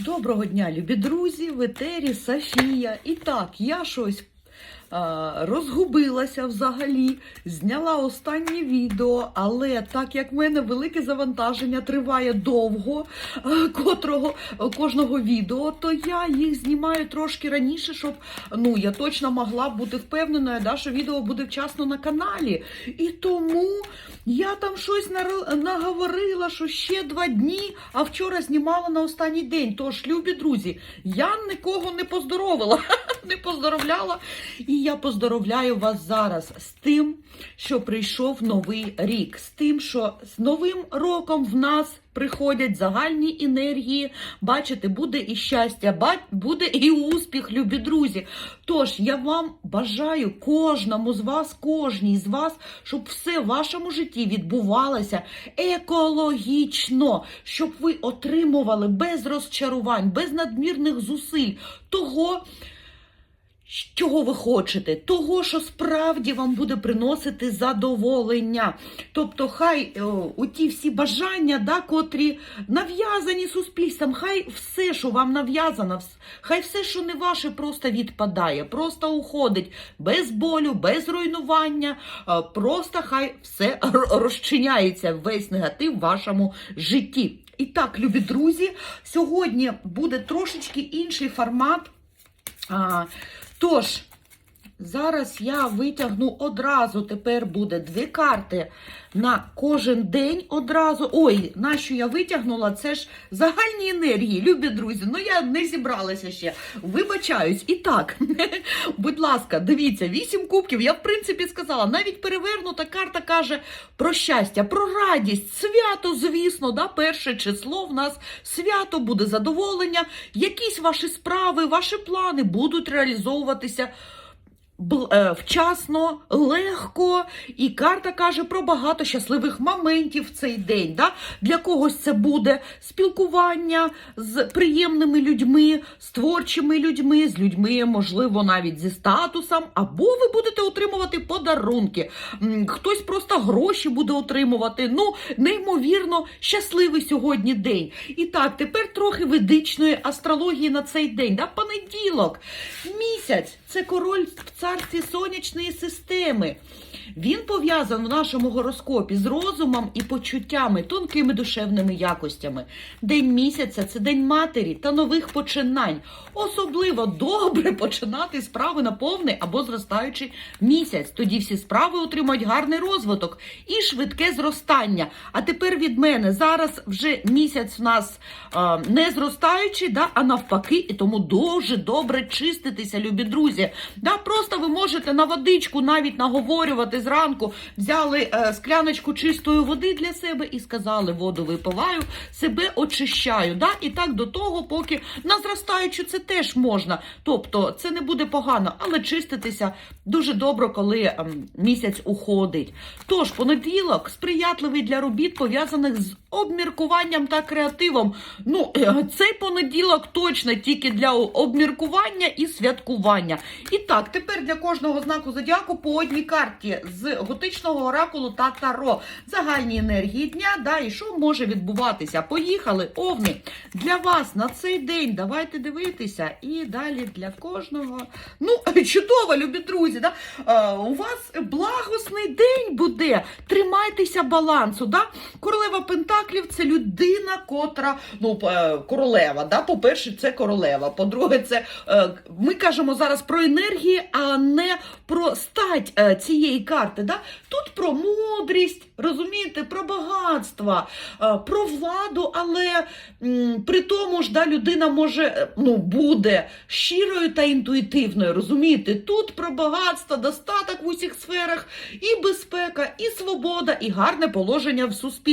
Доброго дня, любі друзі, в етері Софія. І так, я щось розгубилася взагалі, зняла останнє відео, але так як в мене велике завантаження триває довго, котрого кожного відео, то я їх знімаю трошки раніше, щоб ну я точно могла бути впевненою, да, що відео буде вчасно на каналі. І тому я там щось наговорила, що ще два дні, а вчора знімала на останній день. Тож, любі друзі, я нікого не поздоровила, не поздоровляла. І я поздоровляю вас зараз з тим, що прийшов новий рік, з тим, що з новим роком в нас приходять загальні енергії. Бачите, буде і щастя, буде і успіх, любі друзі. Тож я вам бажаю кожному з вас, кожній з вас, щоб все в вашому житті відбувалося екологічно, щоб ви отримували без розчарувань, без надмірних зусиль того. Чого ви хочете? Того, що справді вам буде приносити задоволення. Тобто, хай о, у ті всі бажання, да, котрі нав'язані суспільством, хай все, що вам нав'язано, хай все, що не ваше, просто відпадає, просто уходить без болю, без руйнування. Просто хай все розчиняється, весь негатив в вашому житті. І так, любі друзі, сьогодні буде трошечки інший формат. А, тож, зараз я витягну одразу, тепер буде дві карти на кожен день одразу. Ой, нащо я витягнула? Це ж загальні енергії, любі друзі. Ну я не зібралася ще. Вибачаюсь. І так, будь ласка, дивіться, вісім кубків. Я в принципі сказала, навіть перевернута карта каже про щастя, про радість, свято, звісно, да, перше число в нас свято буде задоволення. Якісь ваші справи, ваші плани будуть реалізовуватися вчасно, легко, і карта каже про багато щасливих моментів в цей день. Да? Для когось це буде спілкування з приємними людьми, з творчими людьми, з людьми, можливо, навіть зі статусом, або ви будете отримувати подарунки. Хтось просто гроші буде отримувати. Ну, неймовірно, щасливий сьогодні день. І так, тепер трохи ведичної астрології на цей день. Да? Понеділок, місяць це король в царстві сонячної системи. Він пов'язаний в нашому гороскопі з розумом і почуттями, тонкими душевними якостями. День місяця це день матері та нових починань. Особливо добре починати справи на повний або зростаючий місяць. Тоді всі справи отримають гарний розвиток і швидке зростання. А тепер від мене зараз вже місяць в нас е, не зростаючий, да, а навпаки, і тому дуже добре чиститися, любі друзі. Да, просто ви можете на водичку навіть наговорювати зранку, взяли е, скляночку чистої води для себе і сказали, воду випиваю, себе очищаю. Да? І так до того, поки на зростаючу це теж можна. Тобто це не буде погано, але чиститися дуже добре, коли ем, місяць уходить. Тож понеділок сприятливий для робіт, пов'язаних з обміркуванням та креативом. Ну, е, цей понеділок точно тільки для обміркування і святкування. І так, тепер для кожного знаку зодіаку по одній карті з готичного оракулу та таро. Загальні енергії дня, да, і що може відбуватися. Поїхали, овни. Для вас на цей день давайте дивитися. І далі для кожного. Ну, чудово, любі друзі. Да? Е, у вас благосний день буде. Тримайтеся балансу. Да? Королева Пентаклів це людина, котра, ну, е, королева. Да? По-перше, це королева. По-друге, це е, ми кажемо зараз про енергії, а не про стать е, цієї карти. Да? Тут про мудрість, розумієте, про багатство, про владу, але при тому ж да, людина може ну, буде щирою та інтуїтивною. Розумієте, тут про багатство, достаток в усіх сферах, і безпека, і свобода, і гарне положення в суспільстві.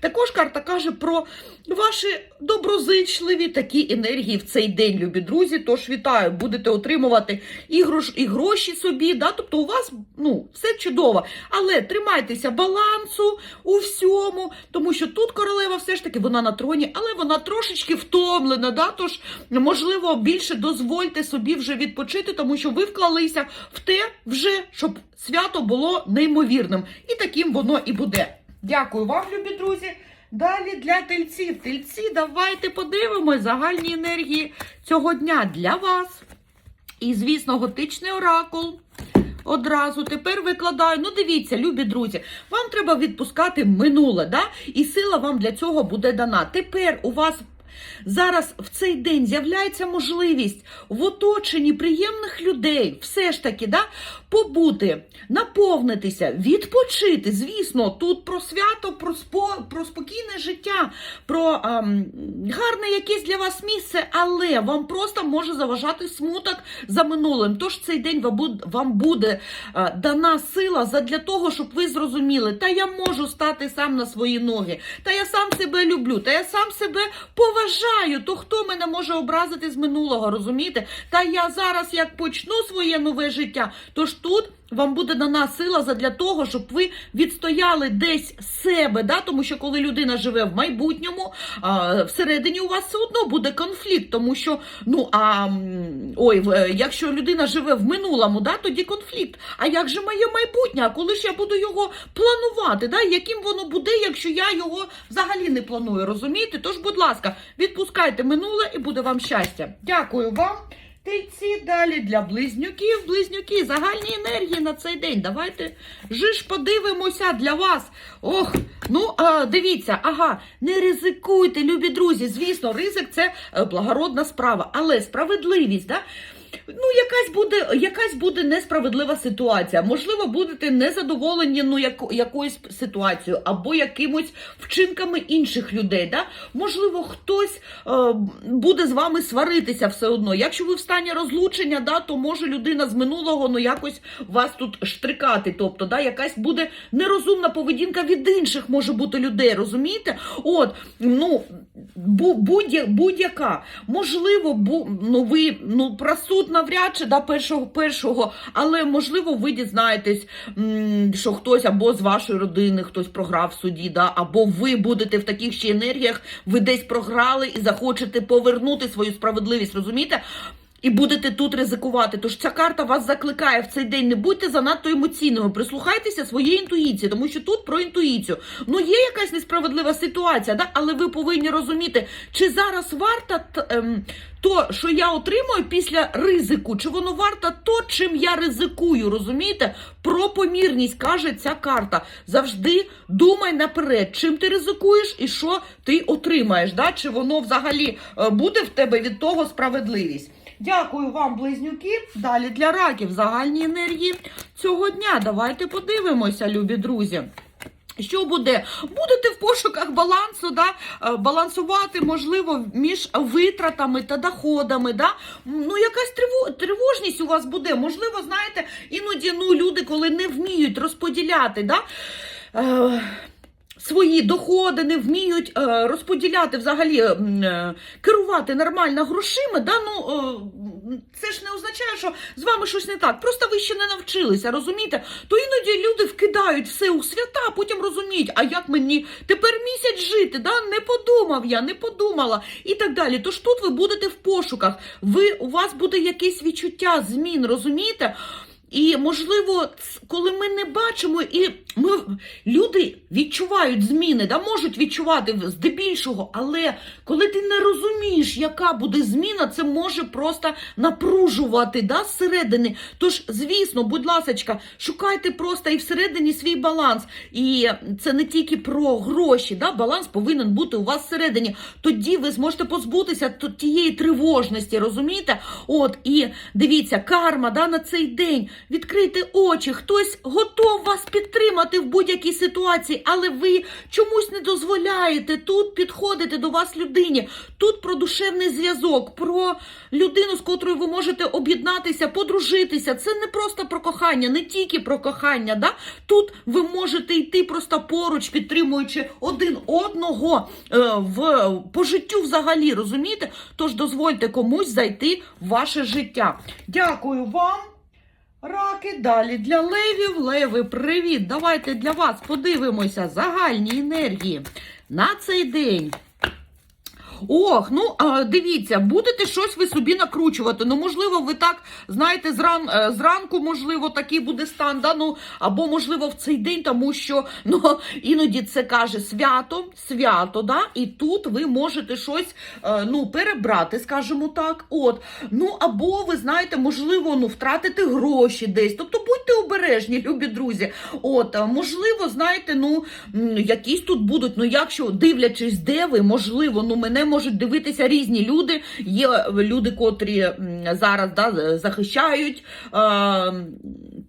Також карта каже про ваші доброзичливі такі енергії в цей день, любі друзі. Тож вітаю, будете отримувати і, грош, і гроші собі. Да? Тобто у вас ну, все чудово. Але тримайтеся балансу у всьому, тому що тут королева все ж таки вона на троні, але вона трошечки втомлена. Да? Тож, можливо, більше дозвольте собі вже відпочити, тому що ви вклалися в те вже, щоб свято було неймовірним. І таким воно і буде. Дякую вам, любі друзі. Далі для тельців. Тельці, давайте подивимось загальні енергії цього дня для вас. І, звісно, готичний оракул. Одразу тепер викладаю. Ну, дивіться, любі друзі, вам треба відпускати минуле, да? і сила вам для цього буде дана. Тепер у вас зараз в цей день з'являється можливість в оточенні приємних людей, все ж таки, да? Побути, наповнитися, відпочити. Звісно, тут про свято, про, спо, про спокійне життя, про ем, гарне якесь для вас місце, але вам просто може заважати смуток за минулим. Тож цей день вам буде, е, дана сила задля того, щоб ви зрозуміли, та я можу стати сам на свої ноги, та я сам себе люблю, та я сам себе поважаю. То хто мене може образити з минулого, розумієте? Та я зараз як почну своє нове життя, тож тут. Вам буде дана сила задля того, щоб ви відстояли десь себе, да? тому що коли людина живе в майбутньому, а, всередині у вас все одно буде конфлікт, тому що ну а ой, якщо людина живе в минулому, да, тоді конфлікт. А як же моє майбутнє? А коли ж я буду його планувати? Да? Яким воно буде, якщо я його взагалі не планую? Розумієте? Тож, будь ласка, відпускайте минуле і буде вам щастя. Дякую вам. Тельці далі для близнюків. Близнюки, загальні енергії на цей день. Давайте же ж подивимося для вас. Ох, ну а, дивіться, ага, не ризикуйте, любі друзі. Звісно, ризик це е, благородна справа, але справедливість, да? Ну, якась буде, якась буде несправедлива ситуація. Можливо, будете незадоволені ну, яко, якоюсь ситуацією або якимось вчинками інших людей. Да? Можливо, хтось е, буде з вами сваритися все одно. Якщо ви в стані розлучення, да, то може людина з минулого ну, якось вас тут штрикати. Тобто, да, якась буде нерозумна поведінка від інших може бути людей, розумієте? От, ну, бу- будь- будь-яка. Можливо, бу, ну, ви ну, про суд навряд чи да, першого, першого, але можливо, ви дізнаєтесь, що хтось або з вашої родини хтось програв в суді, да, або ви будете в таких ще енергіях, ви десь програли і захочете повернути свою справедливість, розумієте? І будете тут ризикувати. Тож ця карта вас закликає в цей день. Не будьте занадто емоційними. Прислухайтеся своїй інтуїції, тому що тут про інтуїцію. Ну є якась несправедлива ситуація, да? але ви повинні розуміти, чи зараз варта ем, то, що я отримую після ризику, чи воно варто то, чим я ризикую. Розумієте? Про помірність каже ця карта. Завжди думай наперед, чим ти ризикуєш і що ти отримаєш. Да? Чи воно взагалі е, буде в тебе від того справедливість? Дякую вам, близнюки. Далі для раків загальні енергії цього дня. Давайте подивимося, любі друзі. Що буде? Будете в пошуках балансу, да? е, балансувати, можливо, між витратами та доходами. Да? Ну, якась тривожність у вас буде. Можливо, знаєте, іноді ну, люди, коли не вміють розподіляти. Да? Свої доходи не вміють е, розподіляти взагалі е, керувати нормально грошима. Да? Ну, е, це ж не означає, що з вами щось не так. Просто ви ще не навчилися, розумієте? То іноді люди вкидають все у свята, а потім розуміють, а як мені тепер місяць жити? Да? Не подумав я, не подумала і так далі. Тож тут ви будете в пошуках. Ви, у вас буде якесь відчуття змін, розумієте? І можливо, коли ми не бачимо, і ми люди відчувають зміни, да, можуть відчувати здебільшого, але коли ти не розумієш, яка буде зміна, це може просто напружувати да, зсередини. Тож, звісно, будь ласочка, шукайте просто і всередині свій баланс. І це не тільки про гроші, да, баланс повинен бути у вас всередині. Тоді ви зможете позбутися тієї тривожності, розумієте? От, і дивіться, карма да, на цей день. Відкрийте очі, хтось готов вас підтримати в будь-якій ситуації, але ви чомусь не дозволяєте тут підходити до вас людині. Тут про душевний зв'язок, про людину, з котрою ви можете об'єднатися, подружитися. Це не просто про кохання, не тільки про кохання. Да? Тут ви можете йти просто поруч, підтримуючи один одного е, в, по життю взагалі, розумієте? Тож дозвольте комусь зайти в ваше життя. Дякую вам. Раки, далі для левів. Леви, привіт! Давайте для вас подивимося загальні енергії на цей день. Ох, ну дивіться, будете щось ви собі накручувати. Ну, можливо, ви так знаєте, зран, е, зранку, можливо, такий буде стан, да? ну, або, можливо, в цей день, тому що ну, іноді це каже свято, свято, да? і тут ви можете щось е, ну, перебрати, скажімо так. От. Ну, або ви знаєте, можливо, ну, втратити гроші десь. Тобто будьте обережні, любі друзі. От, можливо, знаєте, ну, якісь тут будуть, ну, якщо дивлячись, де ви, можливо, ну, мене можуть дивитися різні люди. Є люди, котрі зараз да, захищають е,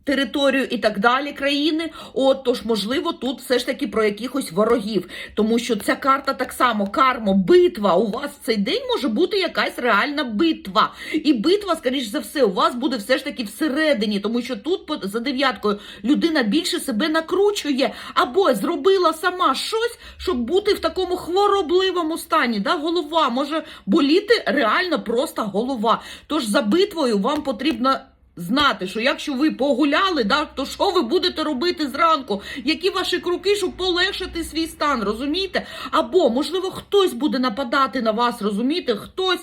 територію і так далі країни. От, тож, можливо, тут все ж таки про якихось ворогів. Тому що ця карта так само, кармо, битва. У вас в цей день може бути якась реальна битва. І битва, скоріш за все, у вас буде все ж таки всередині, тому що тут за дев'яткою людина більше себе накручує або зробила сама щось, щоб бути в такому хворобливому стані. Да? Голова може боліти реально просто голова. Тож за битвою вам потрібно. Знати, що якщо ви погуляли, да, то що ви будете робити зранку? Які ваші кроки, щоб полегшити свій стан, розумієте? Або, можливо, хтось буде нападати на вас, розумієте? Хтось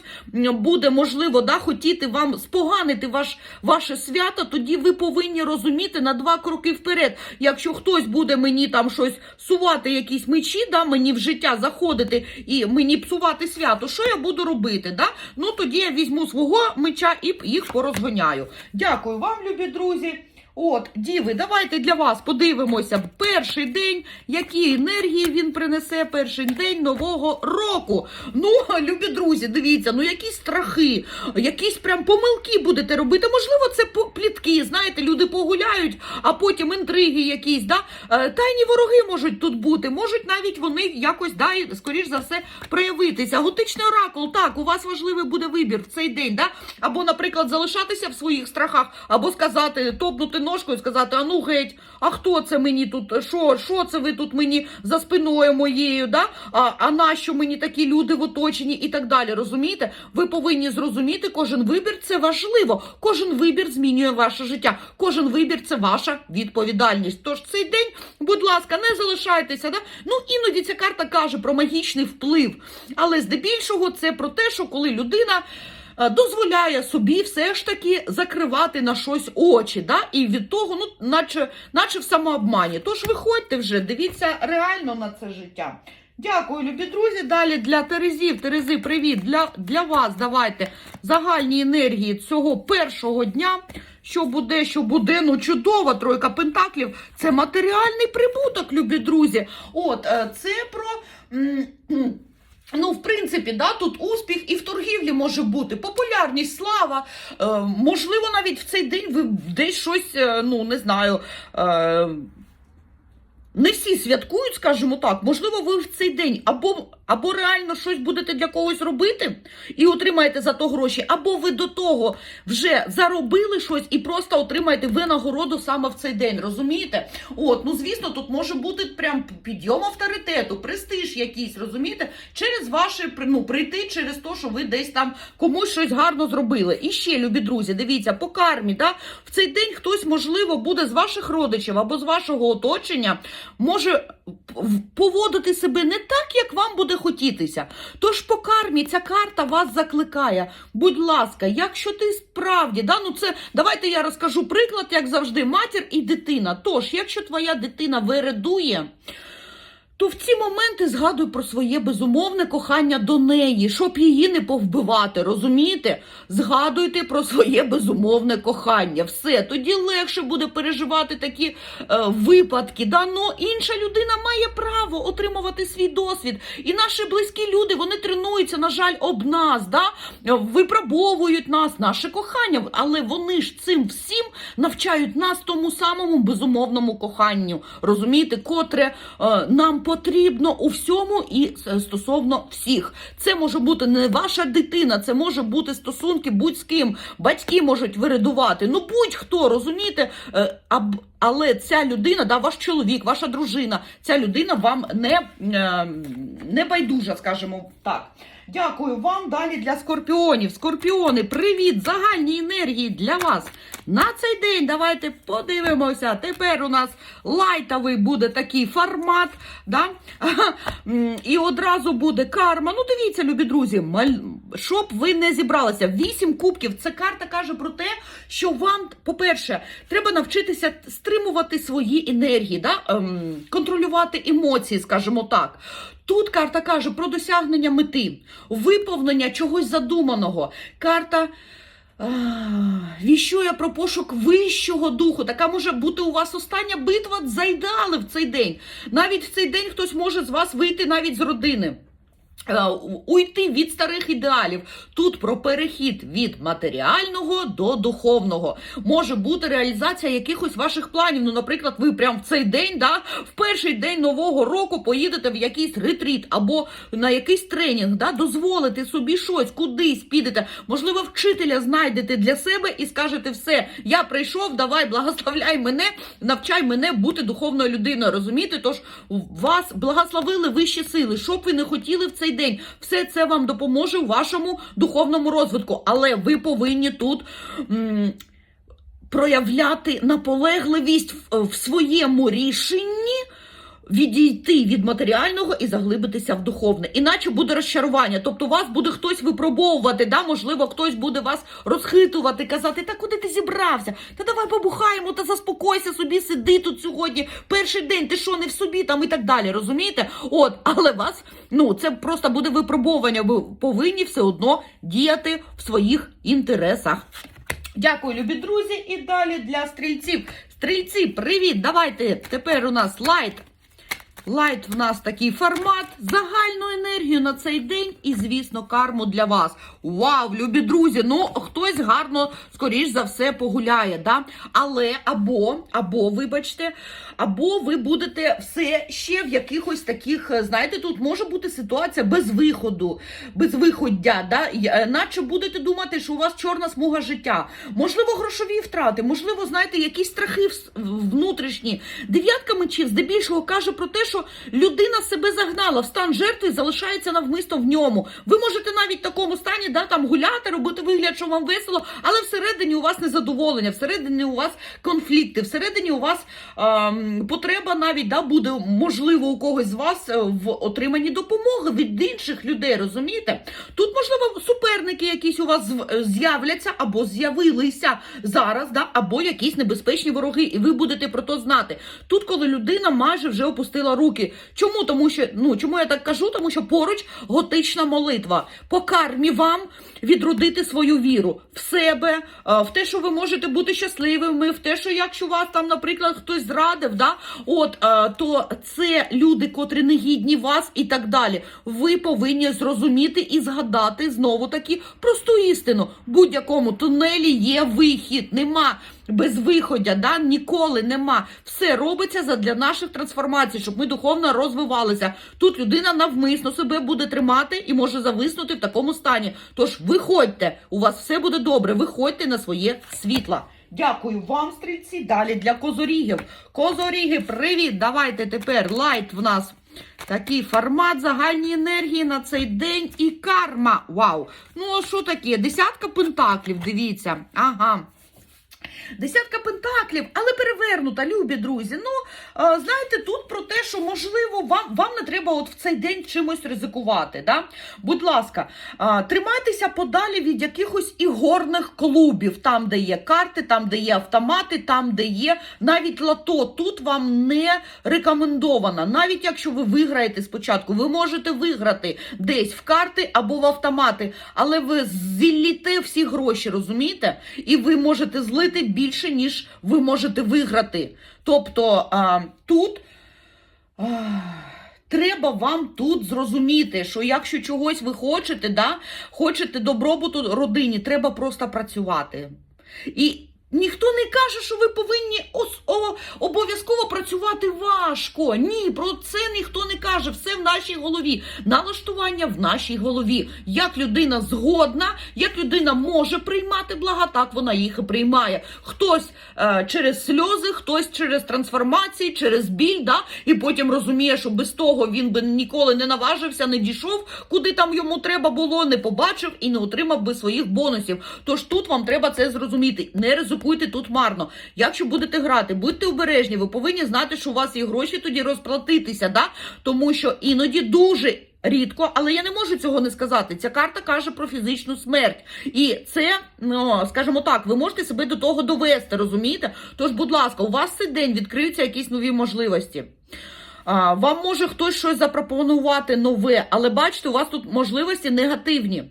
буде, можливо, да, хотіти вам споганити ваш, ваше свято, тоді ви повинні розуміти на два кроки вперед. Якщо хтось буде мені там щось сувати, якісь мечі, да, мені в життя заходити і мені псувати свято, що я буду робити? Да? Ну тоді я візьму свого меча і їх порозгоняю. Дякую вам, любі друзі. От, діви, давайте для вас подивимося перший день, які енергії він принесе перший день нового року. Ну, любі друзі, дивіться, ну якісь страхи, якісь прям помилки будете робити. Можливо, це плітки. Знаєте, люди погуляють, а потім інтриги якісь. Да? Е, Тайні вороги можуть тут бути, можуть навіть вони якось да, скоріш за все проявитися. Готичний оракул, так, у вас важливий буде вибір в цей день. Да? Або, наприклад, залишатися в своїх страхах, або сказати, топнути ножкою і сказати, а ну геть, а хто це мені тут? Що, що це ви тут мені за спиною моєю? Да? А, а нащо мені такі люди в оточенні і так далі? Розумієте? Ви повинні зрозуміти, кожен вибір це важливо. Кожен вибір змінює ваше життя. Кожен вибір це ваша відповідальність. Тож цей день, будь ласка, не залишайтеся. Да? Ну іноді ця карта каже про магічний вплив, але здебільшого це про те, що коли людина. Е, Дозволяє собі все ж таки закривати на щось очі, да? і від того, ну, наче, наче в самообмані. Тож виходьте вже, дивіться реально на це життя. Дякую, любі друзі. Далі для Терезів. Терези, привіт. Для, для вас давайте загальні енергії цього першого дня. Що буде, що буде, ну чудова тройка пентаклів. Це матеріальний прибуток, любі друзі. От, е, це про. Ну, в принципі, да, тут успіх і в торгівлі може бути, популярність, слава. Е, можливо, навіть в цей день ви десь щось, е, ну не знаю. Е, не всі святкують, скажімо так. Можливо, ви в цей день або, або реально щось будете для когось робити і отримаєте за то гроші, або ви до того вже заробили щось і просто отримаєте винагороду саме в цей день. Розумієте? От, ну звісно, тут може бути прям підйом авторитету, престиж якийсь, розумієте? Через ваше ну, прийти через те, що ви десь там комусь щось гарно зробили. І ще, любі друзі, дивіться, по кармі, да? в цей день хтось, можливо, буде з ваших родичів або з вашого оточення може поводити себе не так, як вам буде хотітися. Тож по кармі ця карта вас закликає. Будь ласка, якщо ти справді, да, ну це давайте я розкажу приклад, як завжди, матір і дитина. Тож, якщо твоя дитина вередує. То в ці моменти згадуй про своє безумовне кохання до неї, щоб її не повбивати, розумієте? Згадуйте про своє безумовне кохання. Все, тоді легше буде переживати такі е, випадки. Да? Ну, інша людина має право отримувати свій досвід. І наші близькі люди вони тренуються, на жаль, об нас, да? випробовують нас, наше кохання, але вони ж цим всім навчають нас тому самому безумовному коханню. Розумієте, котре е, нам потрібно у всьому і е, стосовно всіх. Це може бути не ваша дитина, це може бути стосунки будь з ким. Батьки можуть виридувати. Ну будь-хто, розумієте? Е, але ця людина, да, ваш чоловік, ваша дружина, ця людина вам не, е, не байдужа, скажімо так. Дякую вам. Далі для скорпіонів. Скорпіони, привіт! Загальні енергії для вас. На цей день давайте подивимося. Тепер у нас лайтовий буде такий формат. Да? І одразу буде карма. Ну, дивіться, любі друзі, щоб ви не зібралися. Вісім кубків. Це карта каже про те, що вам, по-перше, треба навчитися стримувати свої енергії, да? ем, контролювати емоції, скажімо так. Тут карта каже про досягнення мети, виповнення чогось задуманого. Карта. Віщує про пошук вищого духу. Така може бути у вас остання битва зайдали в цей день. Навіть в цей день хтось може з вас вийти навіть з родини. Е, Уйти від старих ідеалів. Тут про перехід від матеріального до духовного. Може бути реалізація якихось ваших планів. Ну, наприклад, ви прямо в цей день, да, в перший день нового року поїдете в якийсь ретріт або на якийсь тренінг, да, дозволите собі щось, кудись підете. Можливо, вчителя знайдете для себе і скажете все, я прийшов, давай, благословляй мене, навчай мене бути духовною людиною. Розумієте? Тож вас благословили вищі сили. Що б ви не хотіли в цей день, все це вам допоможе у вашому духовному розвитку. Але ви повинні тут. м, Проявляти наполегливість в, в своєму рішенні відійти від матеріального і заглибитися в духовне. Іначе буде розчарування. Тобто вас буде хтось випробовувати, да? можливо, хтось буде вас розхитувати, казати, та куди ти зібрався? Та давай побухаємо та заспокойся собі, сиди тут сьогодні. Перший день, ти що не в собі там і так далі. Розумієте? От, але вас, ну це просто буде випробовування. Ви повинні все одно діяти в своїх інтересах. Дякую, любі друзі. І далі для стрільців. Стрільці, привіт! Давайте тепер у нас лайт. Лайт в нас такий формат, загальну енергію на цей день і, звісно, карму для вас. Вау, любі друзі! Ну, хтось гарно, скоріш за все, погуляє, да? Але або, або, вибачте, або ви будете все ще в якихось таких, е, знаєте, тут може бути ситуація без виходу, без виходдя, да? е, наче будете думати, що у вас чорна смуга життя. Можливо, грошові втрати, можливо, знаєте, якісь страхи внутрішні. Дев'ятка мечів здебільшого каже про те, що людина себе загнала в стан жертви і залишається навмисно в ньому. Ви можете навіть в такому стані да, там гуляти, робити вигляд, що вам весело, але всередині у вас незадоволення, всередині у вас конфлікти, всередині у вас ем, потреба навіть да, буде можливо у когось з вас е, в отриманні допомоги від інших людей. Розумієте? Тут можливо суперники якісь у вас з'являться або з'явилися зараз, да, або якісь небезпечні вороги, і ви будете про то знати. Тут, коли людина майже вже опустила руки. Чому? Тому що ну чому я так кажу? Тому що поруч готична молитва. По кармі вам відродити свою віру в себе, е, в те, що ви можете бути щасливими, в те, що якщо вас там, наприклад, хтось зрадив, да, от е, то це люди, котрі не гідні вас і так далі. Ви повинні зрозуміти і згадати знову таки просту істину. В будь-якому тунелі є вихід, нема безвиходя, да? ніколи нема. Все робиться задля наших трансформацій, щоб ми духовно розвивалися. Тут людина навмисно себе буде тримати і може зависнути в такому стані. Тож виходьте, у вас все буде добре. Виходьте на своє світло. Дякую вам, стрільці. Далі для козорігів. Козоріги, привіт! Давайте тепер лайт в нас. Такий формат загальні енергії на цей день і карма. Вау! Ну, а що таке? Десятка пентаклів, дивіться. Ага. Десятка пентаклів, але перевернута, любі друзі. Ну, знаєте, тут про те, що можливо вам, вам не треба от в цей день чимось ризикувати. Да? Будь ласка, тримайтеся подалі від якихось ігорних клубів, там, де є карти, там, де є автомати, там, де є навіть лото. Тут вам не рекомендовано. Навіть якщо ви виграєте спочатку, ви можете виграти десь в карти або в автомати, але ви зілліте всі гроші, розумієте? І ви можете злити більше, ніж ви можете виграти. Тобто а, тут. а, Треба вам тут зрозуміти, що якщо чогось ви хочете, да, хочете добробуту родині, треба просто працювати. І Ніхто не каже, що ви повинні обов'язково працювати важко. Ні, про це ніхто не каже. Все в нашій голові. Налаштування в нашій голові. Як людина згодна, як людина може приймати блага, так вона їх і приймає. Хтось е, через сльози, хтось через трансформації, через біль, да? і потім розуміє, що без того він би ніколи не наважився, не дійшов, куди там йому треба було, не побачив і не отримав би своїх бонусів. Тож тут вам треба це зрозуміти. Не ризикуйте тут марно. Якщо будете грати, будьте обережні, ви повинні знати, що у вас є гроші тоді розплатитися, да? тому що іноді дуже. Рідко, але я не можу цього не сказати. Ця карта каже про фізичну смерть. І це, ну, скажімо так, ви можете себе до того довести, розумієте? Тож, будь ласка, у вас цей день відкриються якісь нові можливості. Вам може хтось щось запропонувати нове, але бачите, у вас тут можливості негативні.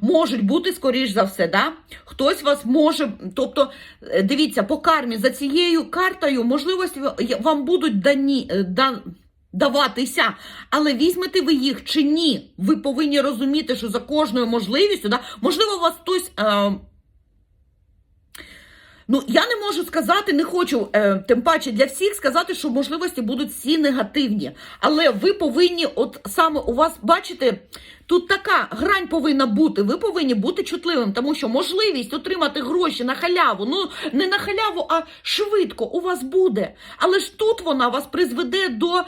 Можуть бути, скоріш за все, да? хтось вас може. Тобто, е, дивіться, по кармі за цією картою можливості вам будуть дані. е, дан- Даватися, але візьмете ви їх чи ні? Ви повинні розуміти, що за кожною можливістю, да, можливо, вас хтось. Е, Ну, я не можу сказати, не хочу, е, тим паче для всіх сказати, що можливості будуть всі негативні. Але ви повинні, от саме у вас, бачите, тут така грань повинна бути. Ви повинні бути чутливим, тому що можливість отримати гроші на халяву, ну не на халяву, а швидко у вас буде. Але ж тут вона вас призведе до,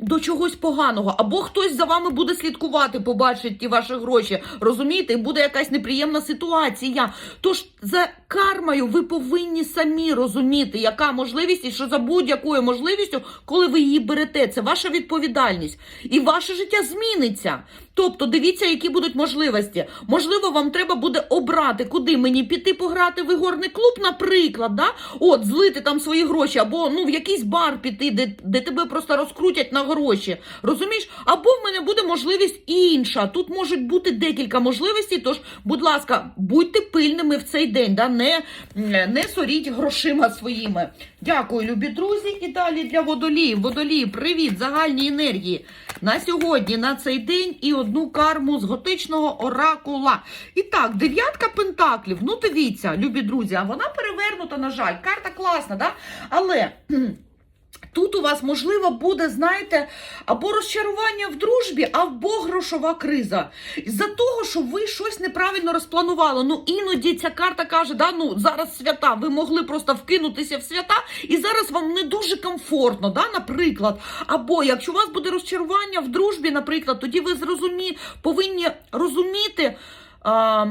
до чогось поганого. Або хтось за вами буде слідкувати, побачить ті ваші гроші. Розумієте, і буде якась неприємна ситуація. Тож за кармою ви повинні самі розуміти, яка можливість і що за будь-якою можливістю, коли ви її берете, це ваша відповідальність. І ваше життя зміниться. Тобто, дивіться, які будуть можливості. Можливо, вам треба буде обрати, куди мені піти пограти в ігорний клуб, наприклад, да? от злити там свої гроші, або ну в якийсь бар піти, де, де тебе просто розкрутять на гроші. Розумієш? Або в мене буде можливість інша. Тут можуть бути декілька можливостей. Тож, будь ласка, будьте пильними в цей день, да? не, не соріть грошима своїми. Дякую, любі друзі. І далі для водолії. Водолії, привіт, загальні енергії. На сьогодні, на цей день, і одну карму з готичного оракула. І так, дев'ятка пентаклів. Ну, дивіться, любі друзі, вона перевернута, на жаль. Карта класна, да? Але. Тут у вас, можливо, буде, знаєте, або розчарування в дружбі, або грошова криза. З-за того, що ви щось неправильно розпланували. Ну, іноді ця карта каже, да, ну, зараз свята, ви могли просто вкинутися в свята, і зараз вам не дуже комфортно, да, наприклад. Або якщо у вас буде розчарування в дружбі, наприклад, тоді ви зрозумі, повинні розуміти, а,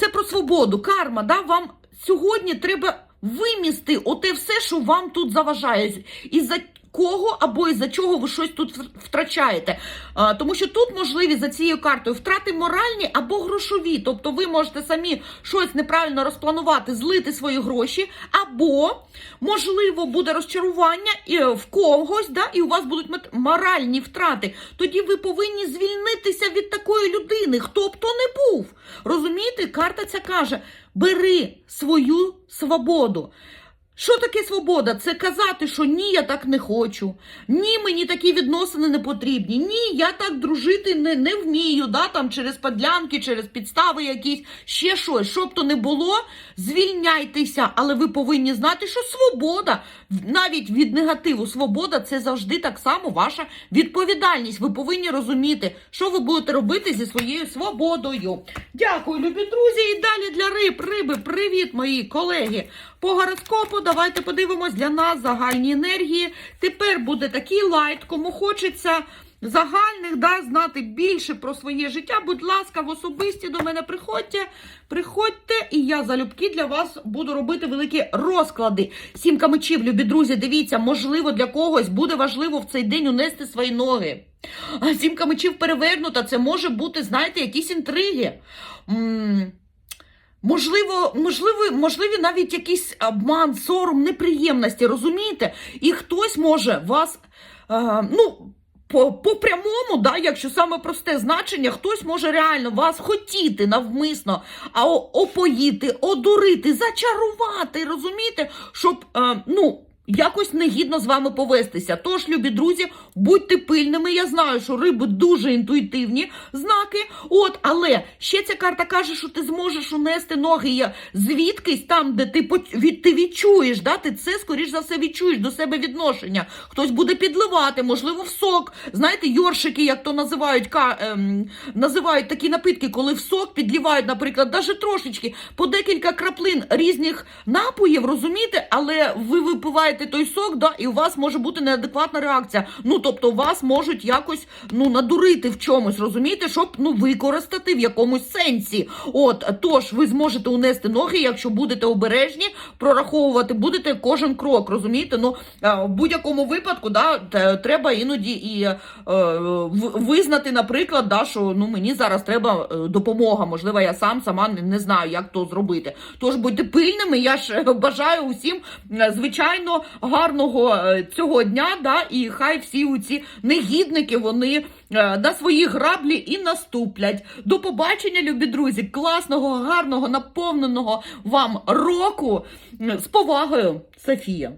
це про свободу, карма, да, вам сьогодні треба вимісти оте все, що вам тут заважає. Із-за кого або із-за чого ви щось тут втрачаєте. А, тому що тут можливі за цією картою втрати моральні або грошові. Тобто ви можете самі щось неправильно розпланувати, злити свої гроші, або, можливо, буде розчарування в когось, да, і у вас будуть моральні втрати. Тоді ви повинні звільнитися від такої людини, хто б то не був. Розумієте, карта ця каже: бери свою свободу. Що таке свобода? Це казати, що ні, я так не хочу. Ні, мені такі відносини не потрібні. Ні, я так дружити не, не вмію, да, там через подлянки, через підстави якісь, ще щось. Щоб то не було, звільняйтеся, але ви повинні знати, що свобода, навіть від негативу, свобода це завжди так само ваша відповідальність. Ви повинні розуміти, що ви будете робити зі своєю свободою. Дякую, любі друзі. І далі для риб, риби, привіт, мої колеги. По гороскопу давайте подивимось для нас загальні енергії. Тепер буде такий лайт, кому хочеться загальних, да, знати більше про своє життя. Будь ласка, в особисті до мене приходьте, приходьте, і я залюбки для вас буду робити великі розклади. Сімка мечів, любі друзі, дивіться, можливо, для когось буде важливо в цей день унести свої ноги. А сімка мечів перевернута, це може бути, знаєте, якісь інтриги. М, Можливо, можливо, можливі навіть якийсь обман, сором, неприємності, розумієте? І хтось може вас, е, ну, по, по прямому, да, якщо саме просте значення, хтось може реально вас хотіти навмисно, а опоїти, одурити, зачарувати, розумієте? Щоб, е, ну, якось негідно з вами повестися. Тож, любі друзі, будьте пильними. Я знаю, що риби дуже інтуїтивні знаки. От, але ще ця карта каже, що ти зможеш унести ноги звідкись там, де ти від, ти відчуєш. Да? Ти це скоріш за все відчуєш до себе відношення. Хтось буде підливати, можливо, в сок. Знаєте, йоршики, як то називають, ка, ем, називають такі напитки, коли в сок підлівають, наприклад, навіть трошечки по декілька краплин різних напоїв, розумієте, але ви випиваєте той сок, да, і у вас може бути неадекватна реакція. Ну, тобто, вас можуть якось ну, надурити в чомусь, розумієте, щоб ну, використати в якомусь сенсі. От, тож ви зможете унести ноги, якщо будете обережні, прораховувати будете кожен крок, розумієте? Ну, е, в будь-якому випадку, да, треба іноді і е, визнати, наприклад, да, що ну, мені зараз треба е, допомога. Можливо, я сам сама не, знаю, як то зробити. Тож будьте пильними. Я ж е, бажаю усім, звичайно, гарного е, цього дня. Да, і хай всі ці негідники вони е, на свої граблі і наступлять. До побачення, любі друзі! Класного, гарного, наповненого вам року. З повагою, Софія.